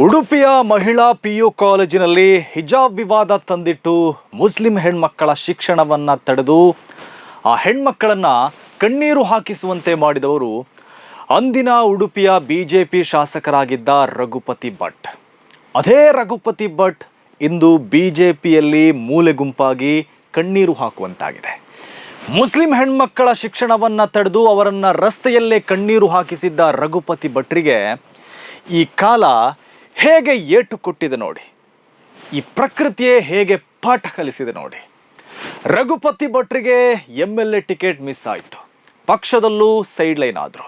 ಉಡುಪಿಯ ಮಹಿಳಾ P U ಕಾಲೇಜಿನಲ್ಲಿ ಹಿಜಾಬ್ ವಿವಾದ ತಂದಿಟ್ಟು ಮುಸ್ಲಿಂ ಹೆಣ್ಮಕ್ಕಳ ಶಿಕ್ಷಣವನ್ನ ತಡೆದು ಆ ಹೆಣ್ಮಕ್ಕಳನ್ನ ಕಣ್ಣೀರು ಹಾಕಿಸುವಂತೆ ಮಾಡಿದವರು ಅಂದಿನ ಉಡುಪಿಯ ಬಿಜೆಪಿ ಶಾಸಕರಾಗಿದ್ದ ರಘುಪತಿ ಭಟ್. ಅದೇ ರಘುಪತಿ ಭಟ್ ಇಂದು ಬಿಜೆಪಿಯಲ್ಲಿ ಮೂಲೆ ಗುಂಪಾಗಿ ಕಣ್ಣೀರು ಹಾಕುವಂತಾಗಿದೆ. ಮುಸ್ಲಿಂ ಹೆಣ್ಮಕ್ಕಳ ಶಿಕ್ಷಣವನ್ನ ತಡೆದು ಅವರನ್ನ ರಸ್ತೆಯಲ್ಲೇ ಕಣ್ಣೀರು ಹಾಕಿಸಿದ್ದ ರಘುಪತಿ ಭಟ್ರಿಗೆ ಈ ಕಾಲ ಹೇಗೆ ಏಟು ಕೊಟ್ಟಿದೆ ನೋಡಿ. ಈ ಪ್ರಕೃತಿಯೇ ಹೇಗೆ ಪಾಠ ಕಲಿಸಿದೆ ನೋಡಿ. Raghupati ಭಟ್ರಿಗೆ M L A ticket miss ಆಯಿತು. ಪಕ್ಷದಲ್ಲೂ ಸೈಡ್ ಲೈನ್ ಆದರು.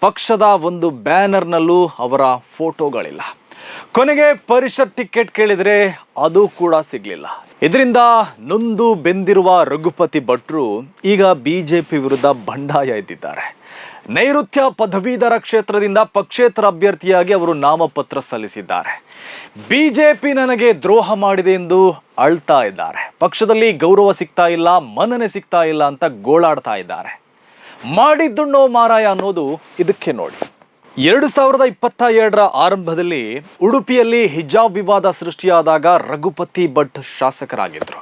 ಪಕ್ಷದ ಒಂದು ಬ್ಯಾನರ್ನಲ್ಲೂ ಅವರ ಫೋಟೋಗಳಿಲ್ಲ. ಕೊನೆಗೆ ಪರಿಷತ್ ಟಿಕೆಟ್ ಕೇಳಿದರೆ ಅದು ಕೂಡ ಸಿಗಲಿಲ್ಲ. ಇದರಿಂದ ನೊಂದು ಬೆಂದಿರುವ ರಘುಪತಿ ಭಟ್ರು ಈಗ ಬಿಜೆಪಿ ವಿರುದ್ಧ ಬಂಡಾಯ ಎದ್ದಿದ್ದಾರೆ. ನೈಋತ್ಯ ಪದವೀಧರ ಕ್ಷೇತ್ರದಿಂದ ಪಕ್ಷೇತರ ಅಭ್ಯರ್ಥಿಯಾಗಿ ಅವರು ನಾಮಪತ್ರ ಸಲ್ಲಿಸಿದ್ದಾರೆ. ಬಿಜೆಪಿ ನನಗೆ ದ್ರೋಹ ಮಾಡಿದೆ ಎಂದು ಅಳ್ತಾ ಇದ್ದಾರೆ. ಪಕ್ಷದಲ್ಲಿ ಗೌರವ ಸಿಗ್ತಾ ಇಲ್ಲ, ಮನ್ನಣೆ ಸಿಗ್ತಾ ಇಲ್ಲ ಅಂತ ಗೋಳಾಡ್ತಾ ಇದ್ದಾರೆ. ಮಾಡಿದ್ದುಣ್ಣೋ ಮಾರಾಯ ಅನ್ನೋದು ಇದಕ್ಕೆ ನೋಡಿ. ಎರಡು ಸಾವಿರದ ಇಪ್ಪತ್ತ ಎರಡರ ಆರಂಭದಲ್ಲಿ ಉಡುಪಿಯಲ್ಲಿ ಹಿಜಾಬ್ ವಿವಾದ ಸೃಷ್ಟಿಯಾದಾಗ ರಘುಪತಿ ಭಟ್ ಶಾಸಕರಾಗಿದ್ದರು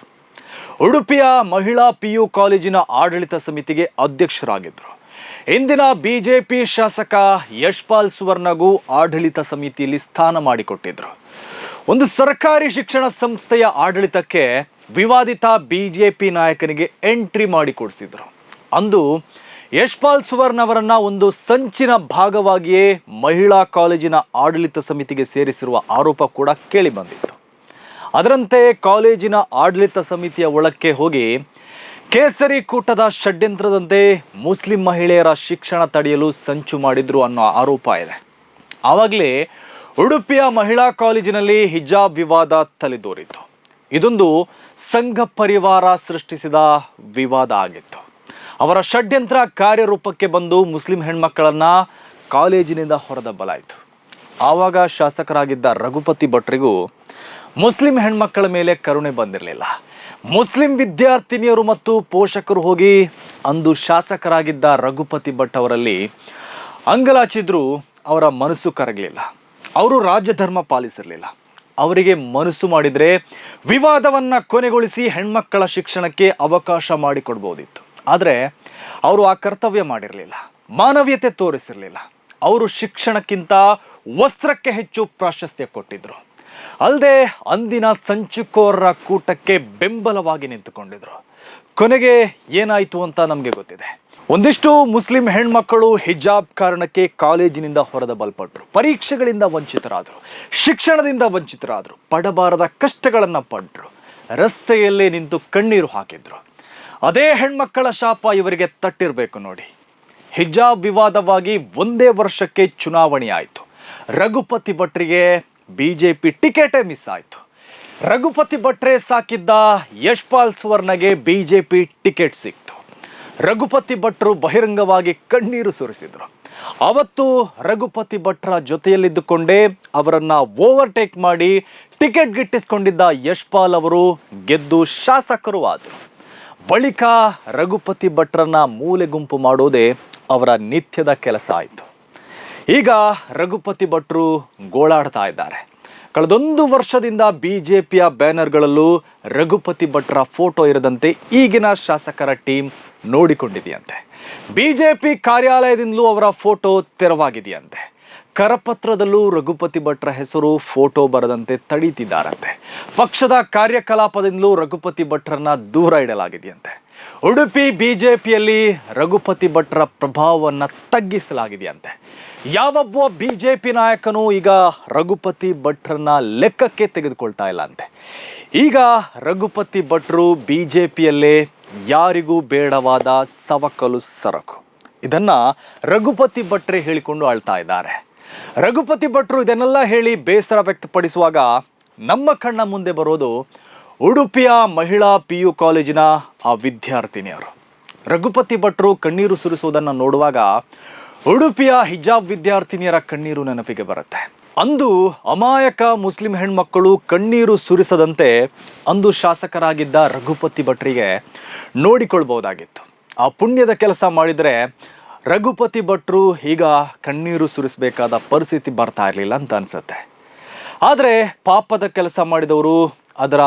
ಉಡುಪಿಯ ಮಹಿಳಾ ಪಿ ಯು ಕಾಲೇಜಿನ ಆಡಳಿತ ಸಮಿತಿಗೆ ಅಧ್ಯಕ್ಷರಾಗಿದ್ದರು ಇಂದಿನ ಬಿಜೆಪಿ ಶಾಸಕ ಯಶ್ಪಾಲ್ ಸುವರ್ಣಗೂ ಆಡಳಿತ ಸಮಿತಿಯಲ್ಲಿ ಸ್ಥಾನ ಮಾಡಿಕೊಟ್ಟಿದ್ರು. ಒಂದು ಸರ್ಕಾರಿ ಶಿಕ್ಷಣ ಸಂಸ್ಥೆಯ ಆಡಳಿತಕ್ಕೆ ವಿವಾದಿತ ಬಿಜೆಪಿ ನಾಯಕನಿಗೆ ಎಂಟ್ರಿ ಮಾಡಿಕೊಡಿಸಿದ್ರು ಅಂದು ಯಶ್ಪಾಲ್ ಸುವರ್ಣ ಅವರನ್ನ ಒಂದು ಸಂಚಿನ ಭಾಗವಾಗಿಯೇ ಮಹಿಳಾ ಕಾಲೇಜಿನ ಆಡಳಿತ ಸಮಿತಿಗೆ ಸೇರಿಸಿರುವ ಆರೋಪ ಕೂಡ ಕೇಳಿ ಬಂದಿತ್ತು. ಅದರಂತೆ ಕಾಲೇಜಿನ ಆಡಳಿತ ಸಮಿತಿಯ ಒಳಕ್ಕೆ ಹೋಗಿ ಕೇಸರಿ ಕೂಟದ ಷಡ್ಯಂತ್ರದಂತೆ ಮುಸ್ಲಿಂ ಮಹಿಳೆಯರ ಶಿಕ್ಷಣ ತಡೆಯಲು ಸಂಚು ಮಾಡಿದ್ರು ಅನ್ನೋ ಆರೋಪ ಇದೆ. ಆವಾಗಲೇ ಉಡುಪಿಯ ಮಹಿಳಾ ಕಾಲೇಜಿನಲ್ಲಿ ಹಿಜಾಬ್ ವಿವಾದ ತಲೆದೋರಿತ್ತು. ಇದೊಂದು ಸಂಘ ಪರಿವಾರ ಸೃಷ್ಟಿಸಿದ ವಿವಾದ ಆಗಿತ್ತು. ಅವರ ಷಡ್ಯಂತ್ರ ಕಾರ್ಯರೂಪಕ್ಕೆ ಬಂದು ಮುಸ್ಲಿಂ ಹೆಣ್ಮಕ್ಕಳನ್ನು ಕಾಲೇಜಿನಿಂದ ಹೊರದಬ್ಬಲಾಯಿತು. ಆವಾಗ ಶಾಸಕರಾಗಿದ್ದ ರಘುಪತಿ ಭಟ್ರಿಗೂ ಮುಸ್ಲಿಂ ಹೆಣ್ಮಕ್ಕಳ ಮೇಲೆ ಕರುಣೆ ಬಂದಿರಲಿಲ್ಲ. ಮುಸ್ಲಿಂ ವಿದ್ಯಾರ್ಥಿನಿಯರು ಮತ್ತು ಪೋಷಕರು ಹೋಗಿ ಅಂದು ಶಾಸಕರಾಗಿದ್ದ ರಘುಪತಿ ಭಟ್ ಅವರಲ್ಲಿ ಅಂಗಲಾಚಿದ್ರು ಅವರ ಮನಸ್ಸು ಕರಗಲಿಲ್ಲ. ಅವರು ರಾಜಧರ್ಮ ಪಾಲಿಸಿರಲಿಲ್ಲ. ಅವರಿಗೆ ಮನಸ್ಸು ಮಾಡಿದರೆ ವಿವಾದವನ್ನು ಕೊನೆಗೊಳಿಸಿ ಹೆಣ್ಮಕ್ಕಳ ಶಿಕ್ಷಣಕ್ಕೆ ಅವಕಾಶ ಮಾಡಿಕೊಡ್ಬೋದಿತ್ತು. ಆದರೆ ಅವರು ಆ ಕರ್ತವ್ಯ ಮಾಡಿರಲಿಲ್ಲ. ಮಾನವೀಯತೆ ತೋರಿಸಿರಲಿಲ್ಲ. ಅವರು ಶಿಕ್ಷಣಕ್ಕಿಂತ ವಸ್ತ್ರಕ್ಕೆ ಹೆಚ್ಚು ಪ್ರಾಶಸ್ತ್ಯ ಕೊಟ್ಟಿದ್ರು. ಅಲ್ಲದೆ ಅಂದಿನ ಸಂಚುಕೋರರ ಕೂಟಕ್ಕೆ ಬೆಂಬಲವಾಗಿ ನಿಂತುಕೊಂಡಿದ್ರು. ಕೊನೆಗೆ ಏನಾಯಿತು ಅಂತ ನಮಗೆ ಗೊತ್ತಿದೆ. ಒಂದಿಷ್ಟು ಮುಸ್ಲಿಂ ಹೆಣ್ಮಕ್ಕಳು ಹಿಜಾಬ್ ಕಾರಣಕ್ಕೆ ಕಾಲೇಜಿನಿಂದ ಹೊರದ ಬಲ್ಪಟ್ಟರು ಪರೀಕ್ಷೆಗಳಿಂದ ವಂಚಿತರಾದರು. ಶಿಕ್ಷಣದಿಂದ ವಂಚಿತರಾದರು. ಪಡಬಾರದ ಕಷ್ಟಗಳನ್ನು ಪಟ್ಟರು ರಸ್ತೆಯಲ್ಲೇ ನಿಂತು ಕಣ್ಣೀರು ಹಾಕಿದ್ರು. ಅದೇ ಹೆಣ್ಮಕ್ಕಳ ಶಾಪ ಇವರಿಗೆ ತಟ್ಟಿರಬೇಕು ನೋಡಿ. ಹಿಜಾಬ್ ವಿವಾದವಾಗಿ ಒಂದೇ ವರ್ಷಕ್ಕೆ ಚುನಾವಣೆ ಆಯಿತು. ರಘುಪತಿ ಭಟ್ರಿಗೆ ಬಿ ಜೆ ಪಿ ಟಿಕೆಟೇ ಮಿಸ್ ಆಯಿತು. ರಘುಪತಿ ಭಟ್ರೆ ಸಾಕಿದ್ದ ಯಶ್ಪಾಲ್ ಸುವರ್ಣಗೆ ಬಿ ಜೆ ಪಿ ಟಿಕೆಟ್ ಸಿಕ್ತು. ರಘುಪತಿ ಭಟ್ರು ಬಹಿರಂಗವಾಗಿ ಕಣ್ಣೀರು ಸುರಿಸಿದರು. ಅವತ್ತು ರಘುಪತಿ ಭಟ್ರ ಜೊತೆಯಲ್ಲಿದ್ದುಕೊಂಡೇ ಅವರನ್ನು ಓವರ್ಟೇಕ್ ಮಾಡಿ ಟಿಕೆಟ್ ಗಿಟ್ಟಿಸಿಕೊಂಡಿದ್ದ ಯಶ್ಪಾಲ್ ಅವರು ಗೆದ್ದು ಶಾಸಕರು ಆದರು. ಬಳಿಕ ರಘುಪತಿ ಭಟ್ರನ್ನ ಮೂಲೆ ಗುಂಪು ಮಾಡೋದೇ ಅವರ ನಿತ್ಯದ ಕೆಲಸ ಆಯಿತು. ಈಗ ರಘುಪತಿ ಭಟ್ರು ಗೋಳಾಡ್ತಾ ಇದ್ದಾರೆ. ಕಳೆದೊಂದು ವರ್ಷದಿಂದ ಬಿ ಜೆ ಪಿಯ ಬ್ಯಾನರ್ಗಳಲ್ಲೂ ರಘುಪತಿ ಭಟ್ರ ಫೋಟೋ ಇರದಂತೆ ಈಗಿನ ಶಾಸಕರ ಟೀಮ್ ನೋಡಿಕೊಂಡಿದೆಯಂತೆ. ಬಿ ಜೆ ಪಿ ಕಾರ್ಯಾಲಯದಿಂದಲೂ ಅವರ ಫೋಟೋ ತೆರವಾಗಿದೆಯಂತೆ. ಕರಪತ್ರದಲ್ಲೂ ರಘುಪತಿ ಭಟ್ರ ಹೆಸರು ಫೋಟೋ ಬರದಂತೆ ತಡೀತಿದ್ದಾರಂತೆ. ಪಕ್ಷದ ಕಾರ್ಯಕಲಾಪದಿಂದಲೂ ರಘುಪತಿ ಭಟ್ರನ್ನ ದೂರ ಇಡಲಾಗಿದೆಯಂತೆ. ಉಡುಪಿ ಬಿಜೆಪಿಯಲ್ಲಿ ರಘುಪತಿ ಭಟ್ರ ಪ್ರಭಾವವನ್ನು ತಗ್ಗಿಸಲಾಗಿದೆಯಂತೆ. ಯಾವೊಬ್ಬ ಬಿ ಜೆ ಪಿ ನಾಯಕನು ಈಗ ರಘುಪತಿ ಭಟ್ರನ್ನ ಲೆಕ್ಕಕ್ಕೆ ತೆಗೆದುಕೊಳ್ತಾ ಇಲ್ಲ ಅಂತೆ ಈಗ ರಘುಪತಿ ಭಟ್ರು ಬಿ ಜೆ ಪಿಯಲ್ಲೇ ಯಾರಿಗೂ ಬೇಡವಾದ ಸವಕಲು ಸರಕು. ಇದನ್ನ ರಘುಪತಿ ಭಟ್ರೆ ಹೇಳಿಕೊಂಡು ಆಳ್ತಾ ಇದ್ದಾರೆ. ರಘುಪತಿ ಭಟ್ರು ಇದನ್ನೆಲ್ಲ ಹೇಳಿ ಬೇಸರ ವ್ಯಕ್ತಪಡಿಸುವಾಗ ನಮ್ಮ ಕಣ್ಣ ಮುಂದೆ ಬರೋದು ಉಡುಪಿಯ ಮಹಿಳಾ ಪಿ ಯು ಕಾಲೇಜಿನ ಆ ವಿದ್ಯಾರ್ಥಿನಿಯರು. ರಘುಪತಿ ಭಟ್ರು ಕಣ್ಣೀರು ಸುರಿಸುವುದನ್ನು ನೋಡುವಾಗ ಉಡುಪಿಯ ಹಿಜಾಬ್ ವಿದ್ಯಾರ್ಥಿನಿಯರ ಕಣ್ಣೀರು ನೆನಪಿಗೆ ಬರುತ್ತೆ. ಅಂದು ಅಮಾಯಕ ಮುಸ್ಲಿಂ ಹೆಣ್ಮಕ್ಕಳು ಕಣ್ಣೀರು ಸುರಿಸದಂತೆ ಅಂದು ಶಾಸಕರಾಗಿದ್ದ ರಘುಪತಿ ಭಟ್ರಿಗೆ ನೋಡಿಕೊಳ್ಬಹುದಾಗಿತ್ತು. ಆ ಪುಣ್ಯದ ಕೆಲಸ ಮಾಡಿದರೆ ರಘುಪತಿ ಭಟ್ರು ಈಗ ಕಣ್ಣೀರು ಸುರಿಸಬೇಕಾದ ಪರಿಸ್ಥಿತಿ ಬರ್ತಾ ಇರಲಿಲ್ಲ ಅಂತ ಅನಿಸುತ್ತೆ. ಆದರೆ ಪಾಪದ ಕೆಲಸ ಮಾಡಿದವರು ಅದರ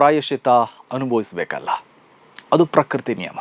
ಪ್ರಾಯಶ್ಚಿತ ಅನುಭವಿಸಬೇಕಲ್ಲ. ಅದು ಪ್ರಕೃತಿ ನಿಯಮ.